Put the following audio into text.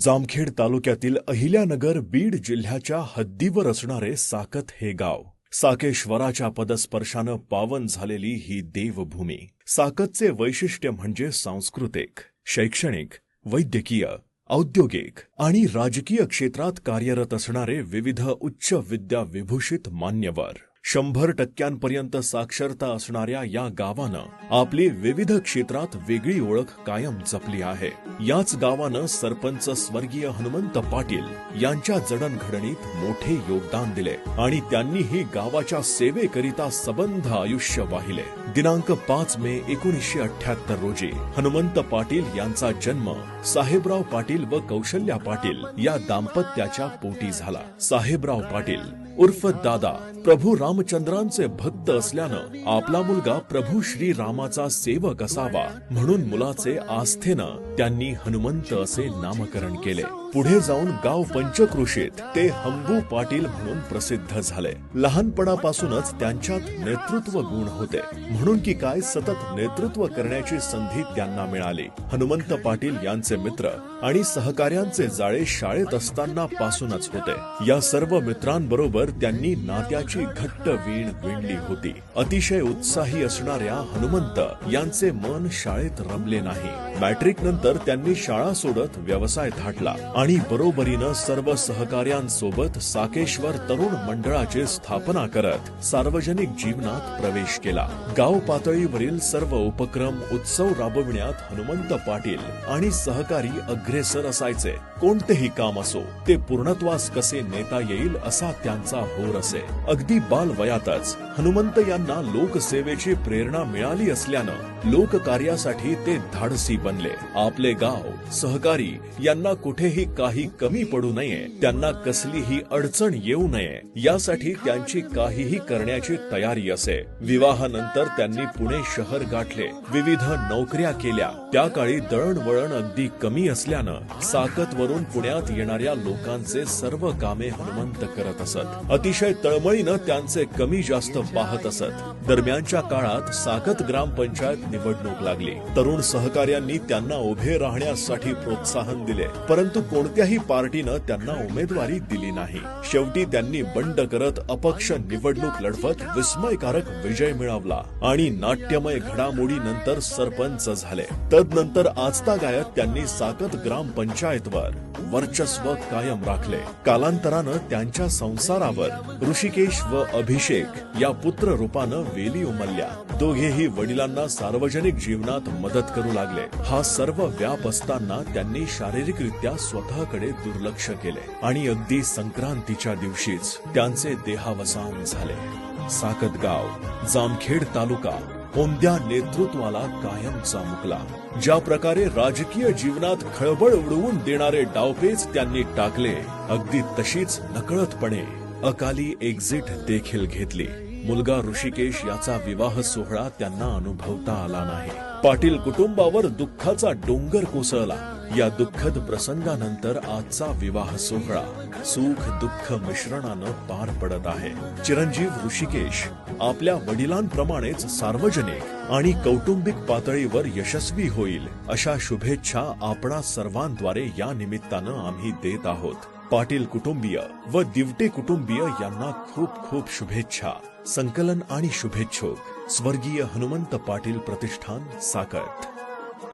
जामखेड तालुक्यातील अहिल्यानगर बीड जिल्ह्याच्या हद्दीवर असणारे साकत हे गाव. साकेश्वराच्या पदस्पर्शानं पावन झालेली ही देवभूमी. साकतचे वैशिष्ट्य म्हणजे सांस्कृतिक शैक्षणिक वैद्यकीय औद्योगिक आणि राजकीय क्षेत्रात कार्यरत असणारे विविध उच्च विद्या विभूषित मान्यवर. शंभर टक्क्यांपर्यंत साक्षरता असणाऱ्या या गावानं आपली विविध क्षेत्रात वेगळी ओळख कायम जपली आहे. याच गावानं सरपंच स्वर्गीय हनुमंत पाटील यांच्या जडणघडणीत मोठे योगदान दिले आणि त्यांनीही गावाच्या सेवेकरिता सबंध आयुष्य वाहिले. दिनांक पाच मे एकोणीसशे अठ्याहत्तर रोजी हनुमंत पाटील यांचा जन्म साहेबराव पाटील व कौशल्या पाटील या दाम्पत्याच्या पोटी झाला. साहेबराव पाटील उर्फ दादा प्रभू रामचंद्रांचे भक्त असल्यानं आपला मुलगा प्रभू श्री रामाचा सेवक असावा म्हणून मुलाचे आस्थेनं त्यांनी हनुमंत असे नामकरण केले. पुढे जाऊन गाव पंचकृषीत ते हंबू पाटील म्हणून प्रसिद्ध झाले. लहानपणापासूनच त्यांच्यात नेतृत्व गुण होते. म्हणून की काय सतत नेतृत्व करण्याची संधी त्यांना मिळाली. हनुमंत पाटील यांचे मित्र आणि सहकार्यांचे जाळे शाळेत असताना पासूनच होते. या सर्व मित्रांबरोबर त्यांनी नात्याची घट्ट वीण विणली होती. अतिशय उत्साही असणाऱ्या हनुमंत यांचे मन शाळेत रमले नाही. मॅट्रिक नंतर त्यांनी शाळा सोडत व्यवसाय थाटला आणि बरोबरीनं सर्व सहकार्यांसोबत साकेश्वर तरुण मंडळाची स्थापना करत सार्वजनिक जीवनात प्रवेश केला. गाव पातळीवरील सर्व उपक्रम उत्सव राबविण्यात हनुमंत पाटील आणि सहकारी अग्रेसर असायचे. कोणतेही काम असो ते पूर्णत्वास कसे नेता येईल असा त्यांचा होर असे. अगदी बाल वयातच हनुमंत यांना लोकसेवेची प्रेरणा मिळाली असल्यानं लोककार्यासाठी ते धाडसी बनले. आपले गाव सहकारी यांना कुठेही काही कमी पडू नये त्यांना कसलीही अडचण येऊ नये यासाठी त्यांची काहीही करण्याची तयारी असे. विवाहानंतर त्यांनी पुणे शहर गाठले. विविध नोकऱ्या केल्या. त्या काळी दळणवळण अगदी कमी असल्या असल्यानं साकतवरून पुण्यात येणाऱ्या लोकांचे सर्व कामे हनुमंत करत असत. अतिशय तळमळीनं त्यांचे कमी जास्त पाहत असत. दरम्यानच्या काळात साकत ग्रामपंचायत निवडणूक लागली. तरुण सहकार्यांनी त्यांना उभे राहण्यासाठी प्रोत्साहन दिले. परंतु कोणत्याही पार्टीनं त्यांना उमेदवारी दिली नाही. शेवटी त्यांनी बंड करत अपक्ष निवडणूक लढवत विस्मयकारक विजय मिळवला आणि नाट्यमय घडामोडीनंतर सरपंच झाले. तदनंतर आजता आजतागायत त्यांनी साकत ग्रामपंचायतवर वर्चस्व कायम राखले. कालांतरानं त्यांच्या संसारावर ऋषिकेश व अभिषेक या पुत्र रूपानं वेली उमलल्या. दोघेही वडिलांना सार्वजनिक जीवनात मदत करू लागले. हा सर्व व्याप असताना त्यांनी शारीरिकरित्या स्वतःकडे दुर्लक्ष केले आणि अगदी संक्रांतीच्या दिवशीच त्यांचे देहावसान झाले. साकतगाव जामखेड तालुका कोणत्या नेतृत्वाला कायम चामुकला ज्या प्रकारे राजकीय जीवनात खळबळ उडवून देणारे डावपेच त्यांनी टाकले अगदी तशीच नकळतपणे अकाली एक्झिट देखील घेतली. मुलगा ऋषिकेश याचा विवाह सोहळा त्यांना अनुभवता आला नाही. पाटील कुटुंबावर दुःखाचा डोंगर कोसळला. या दुःखद प्रसंगानंतर आजचा विवाह सोहळा सुख दुःख मिश्रणानं पार पडत आहे. चिरंजीव ऋषिकेश आपल्या वडिलांप्रमाणेच सार्वजनिक आणि कौटुंबिक पातळीवर यशस्वी होईल अशा शुभेच्छा आपणा सर्वांद्वारे या निमित्तानं आम्ही देत आहोत. पाटील कुटुंबीय व दिवटे कुटुंबीय यांना खूप खूप शुभेच्छा. संकलन आणि शुभेच्छुक. स्वर्गीय हनुमंत पाटील प्रतिष्ठान साकत.